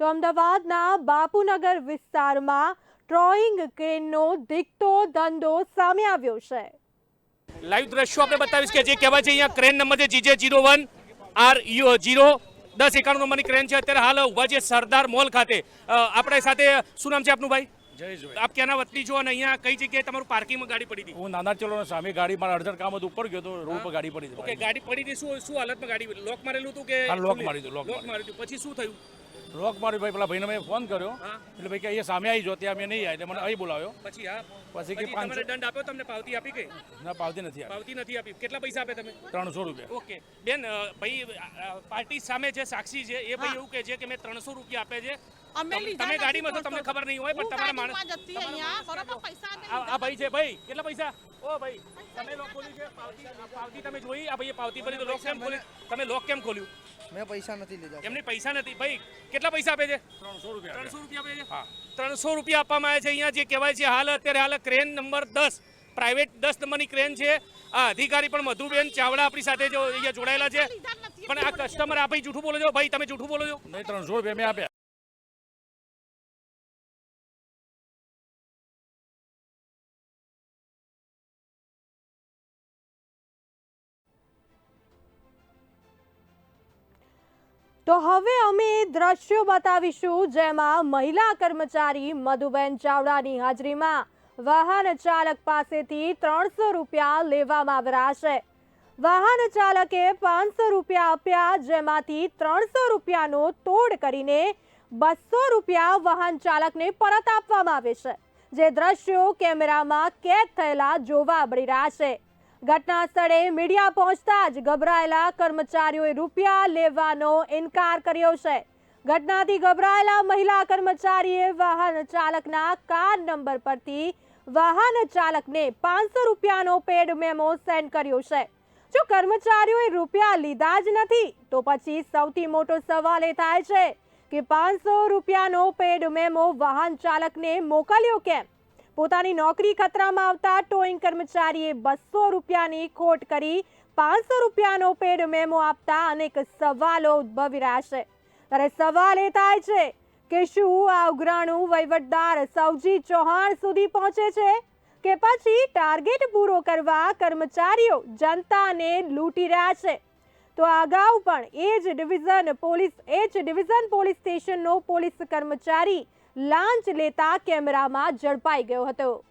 તો અમદાવાદના બાપુનગર વિસ્તારમાં ટ્રોઈંગ ક્રેનનો દીખતો ધંધો સામે આવ્યો છે. લાઈવ દ્રશ્યો આપણે બતાવીશ કે જે કહેવાય છે અહીંયા ક્રેન નંબર છે GJ zero one R U zero દસ એકાણું નંબરની ક્રેન છે. અત્યારે હાલ ઊભા છે સરદાર મોલ ખાતે. આપણે સાથે શું નામ છે આપનું ભાઈ? આપ ક્યાંના વતની છો અને અહીંયા કઈ જગ્યાએ તમારું પાર્કિંગમાં ગાડી પડી હતી? હું નાના ચલો સામે ગાડી મારા અડધર કામ હતું ઉપર ગયો તો રોડ પર ગાડી પડી ઓકે હતી ગાડી પડી હતી. શું શું હાલતમાં ગાડી લોક મારેલું હતું કે લોક મારી દીધું, લોક લોક મારી દીધું. પછી શું થયું? લોક મારી ભાઈ પેલા ભાઈને મેં ફોન કર્યો. એટલે ભાઈ કે અહીંયા સામે આવી જો ત્યાં મેં નહીં આવ્યા. એટલે મને અહીં બોલાવ્યો. પછી હા પછી કે પાંચસો દંડ આપ્યો તમને? પાવતી આપી ગઈ ના પાવતી નથી આપી. પાવતી નથી આપી. કેટલા પૈસા આપે તમે? ત્રણસો રૂપિયા. ઓકે. બેન ભાઈ પાર્ટી સામે જે સાક્ષી છે એ ભાઈ એવું કહે છે કે મેં ત્રણસો રૂપિયા આપે છે. તમે- ગાડીમાં તો તમને ખબર નહીં હોય પણ તમારા માણસ આ ભાઈ છે ભાઈ કેટલા પૈસા? ઓ ભાઈ તમે લોક ખોલ્યું છે? પાવતી તમે જોઈ આ ભાઈ પાવતી ભરી તો લોક કેમ ખોલ્યું તમે લોક કેમ ખોલ્યું? મેં પૈસા નથી લીધા એમને પૈસા નથી. ભાઈ કેટલા પૈસા આપે છે? ત્રણસો રૂપિયા ત્રણસો રૂપિયા આપે છે? હા. ત્રણસો રૂપિયા આપવામાં આવે છે. અહીંયા જે કહેવાય છે હાલ અત્યારે હાલ ક્રેન નંબર દસ પ્રાઇવેટ દસ નંબરની ક્રેન છે. આ અધિકારી પણ મધુબેન ચાવડા આપણી સાથે જો અહીંયા જોડાયેલા છે. પણ આ કસ્ટમર આ ભાઈ જૂઠું બોલો છો? ભાઈ તમે જૂઠું બોલો છો? નહીં ત્રણસો રૂપિયા મેં આપ્યા. તો હવે અમે દ્રશ્યો બતાવીશું જેમાં મહિલા કર્મચારી મધુબેન ચાવડાની હાજરીમાં વાહન ચાલક પાસેથી ત્રણસો રૂપિયા લેવામાં આવ્યા છે. વાહન ચાલકે પાંચસો રૂપિયા આપ્યા, જેમાંથી ત્રણસો રૂપિયાનો તોડ કરીને બસો રૂપિયા વાહન ચાલકને પરત આપવામાં આવે છે. જે દ્રશ્યો કેમેરામાં કેદ થયેલા જોવા મળી રહ્યા છે. ઘટના સ્થળે મીડિયા પહોંચતા જ ગભરાયેલા કર્મચારીઓએ રૂપિયા લેવાનો ઇનકાર કર્યો છે. ઘટનાથી ગભરાયેલા મહિલા કર્મચારીએ વાહન ચાલકના કાર નંબર પરથી વાહન ચાલકને પાંચસો રૂપિયાનો પેડ મેમો સેન્ડ કર્યો છે. જો કર્મચારીઓએ રૂપિયા લીધા જ નથી, તો પછી સૌથી મોટો સવાલ એ થાય છે કે પાંચસો રૂપિયાનો પેડ મેમો વાહન ચાલકને મોકલ્યો કેમ? પોતાની નોકરી ખતરામાં આવતા ટોઈંગ કર્મચારીએ બસો રૂપિયાની ખોટ કરી પાંચસો રૂપિયાનો પેડ મેમો આપતા અનેક સવાલો ઉદ્ભવી રહ્યા છે. ત્યારે સવાલ એ થાય છે કે શું આ ઉઘરાણું વહીવટદાર સૌજી ચૌહાણ સુધી પહોંચે છે કે પછી ટાર્ગેટ પૂરો કરવા કર્મચારીઓ જનતાને લૂંટી રહ્યા છે? તો અગાઉ પણ એ જ ડિવિઝન પોલીસ, એ જ ડિવિઝન પોલીસ સ્ટેશનનો પોલીસ કર્મચારી લાંચ લેતા કેમેરામાં ઝડપાઈ ગયો હતો.